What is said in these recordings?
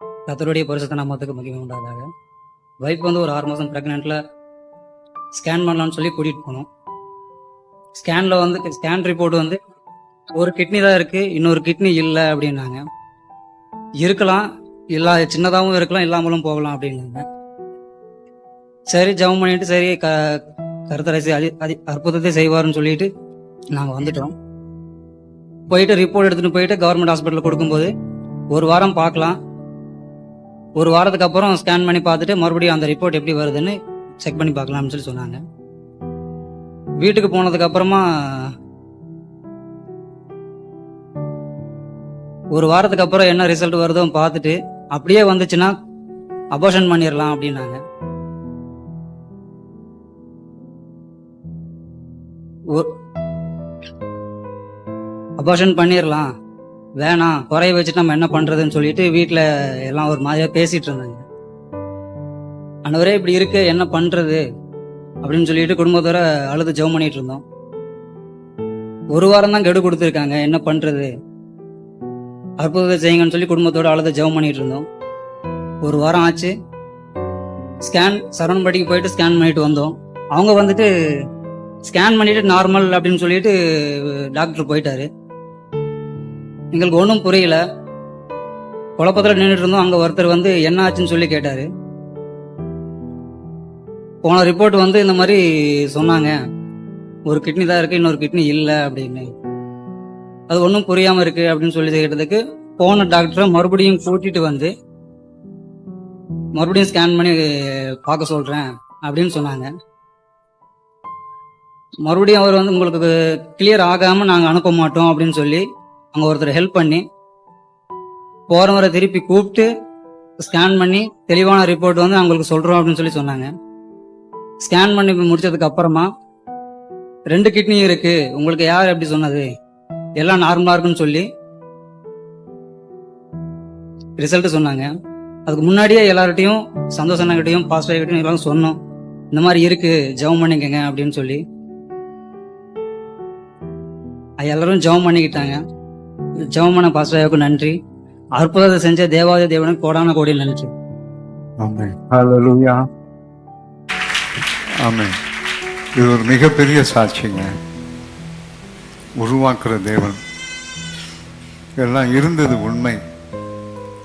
கத்தருடைய பரிசுத்த நாமத்துக்கு மகிமை உண்டாதாக ஒய்ஃப் வந்து ஒரு ஆறு மாதம் ப்ரெக்னெண்ட்டில் ஸ்கேன் பண்ணலாம்னு சொல்லி கூட்டிகிட்டு போனோம். ஸ்கேனில் வந்து ஸ்கேன் ரிப்போர்ட் வந்து ஒரு கிட்னி தான் இருக்குது இன்னொரு கிட்னி இல்லை அப்படின்னாங்க. இருக்கலாம் இல்லா சின்னதாகவும் இருக்கலாம் இல்லாமலும் போகலாம் அப்படின்னாங்க. சரி ஜெபம் பண்ணிட்டு சரி க கருத்தரை அதி அதி அற்புதத்தை செய்வாருன்னு சொல்லிட்டு நாங்கள் வந்துட்டோம். போயிட்டு ரிப்போர்ட் எடுத்துகிட்டு போயிட்டு கவர்மெண்ட் ஹாஸ்பிட்டலில் கொடுக்கும்போது ஒரு வாரம் பார்க்கலாம். ஒரு வாரத்துக்கு அப்புறம் ஸ்கேன் பண்ணி பார்த்துட்டு மறுபடியும் அந்த ரிப்போர்ட் எப்படி வருதுன்னு செக் பண்ணி பார்க்கலாம்னு சொல்லி சொன்னாங்க. வீட்டுக்கு போனதுக்கு அப்புறமா ஒரு வாரத்துக்கு அப்புறம் என்ன ரிசல்ட் வருதோ பார்த்துட்டு அப்படியே வந்துச்சுன்னா அபோஷன் பண்ணிடலாம் அப்படின்னாங்க. அபார்ஷன் பண்ணிடலாம் வேணாம் குறைய வச்சுட்டு நம்ம என்ன பண்றதுன்னு சொல்லிட்டு வீட்டில் எல்லாம் ஒரு மாதிரியா பேசிட்டு இருந்தாங்க. அன்னவரே இப்படி இருக்கு என்ன பண்றது? அப்படின்னு சொல்லிட்டு குடும்பத்தோட அழுது ஜெவம் பண்ணிட்டு இருந்தோம். ஒரு வாரம் தான் கெடு கொடுத்துருக்காங்க என்ன பண்றது? அற்புதத்தை செய்யுங்கன்னு சொல்லி குடும்பத்தோட அழுது ஜெபம் பண்ணிட்டு இருந்தோம். ஒரு வாரம் ஆச்சு. ஸ்கேன் சரவணம்பட்டிக்கு போயிட்டு ஸ்கேன் பண்ணிட்டு வந்தோம். அவங்க வந்துட்டு ஸ்கேன் பண்ணிட்டு நார்மல் அப்படின்னு சொல்லிட்டு டாக்டர் போயிட்டாரு. எங்களுக்கு ஒன்றும் புரியல. குழப்பத்தில் நின்றுட்டு இருந்தோம். அங்கே ஒருத்தர் வந்து என்ன ஆச்சுன்னு சொல்லி கேட்டார். போன ரிப்போர்ட் வந்து இந்த மாதிரி சொன்னாங்க. ஒரு கிட்னி தான் இருக்கு இன்னொரு கிட்னி இல்லை அப்படின்னு. அது ஒன்றும் புரியாமல் இருக்கு அப்படின்னு சொல்லி கேட்டதுக்கு போன டாக்டரை மறுபடியும் கூட்டிட்டு வந்து மறுபடியும் ஸ்கேன் பண்ணி பார்க்க சொல்கிறேன் அப்படின்னு சொன்னாங்க. மறுபடியும் அவர் வந்து உங்களுக்கு கிளியர் ஆகாமல் நாங்கள் அனுப்ப மாட்டோம் அப்படின்னு சொல்லி அங்கே ஒருத்தர் ஹெல்ப் பண்ணி போறவரை திருப்பி கூப்பிட்டு ஸ்கேன் பண்ணி தெளிவான ரிப்போர்ட் வந்து அவங்களுக்கு சொல்கிறோம் அப்படின்னு சொல்லி சொன்னாங்க. ஸ்கேன் பண்ணி முடிச்சதுக்கு அப்புறமா ரெண்டு கிட்னி இருக்கு உங்களுக்கு யார் எப்படி சொன்னது? எல்லாம் நார்மலாக இருக்குன்னு சொல்லி ரிசல்ட் சொன்னாங்க. அதுக்கு முன்னாடியே எல்லார்கிட்டையும் சந்தோஷ் அண்ணகிட்டையும் பாஸ்டர் கிட்டையும் எல்லாரும் சொன்னோம். இந்த மாதிரி இருக்கு ஜெபம் பண்ணிக்கங்க அப்படின்னு சொல்லி. அது எல்லாரும் ஜெபம் பண்ணிக்கிட்டாங்க. ஜெபம் பண்ண பாஸ்டருக்கு நன்றி. அற்புதத்தை செஞ்ச தேவாதி தேவனுக்கு கோடான கோடி நன்றி. ஆமென். ஹalleluya. ஆமென். இது ஒரு மிகப்பெரிய சாட்சிங்க. உருவாக்குற தேவன். எல்லாம் இருந்தது உண்மை.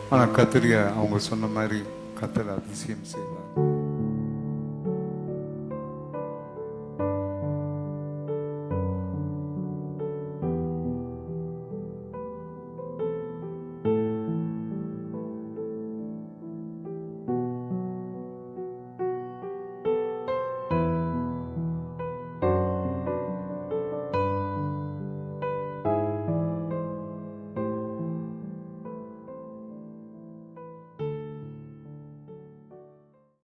ஆனால் கத்திரிய அவங்க சொன்ன மாதிரி கத்தர் அதிசயம் செய்வார்.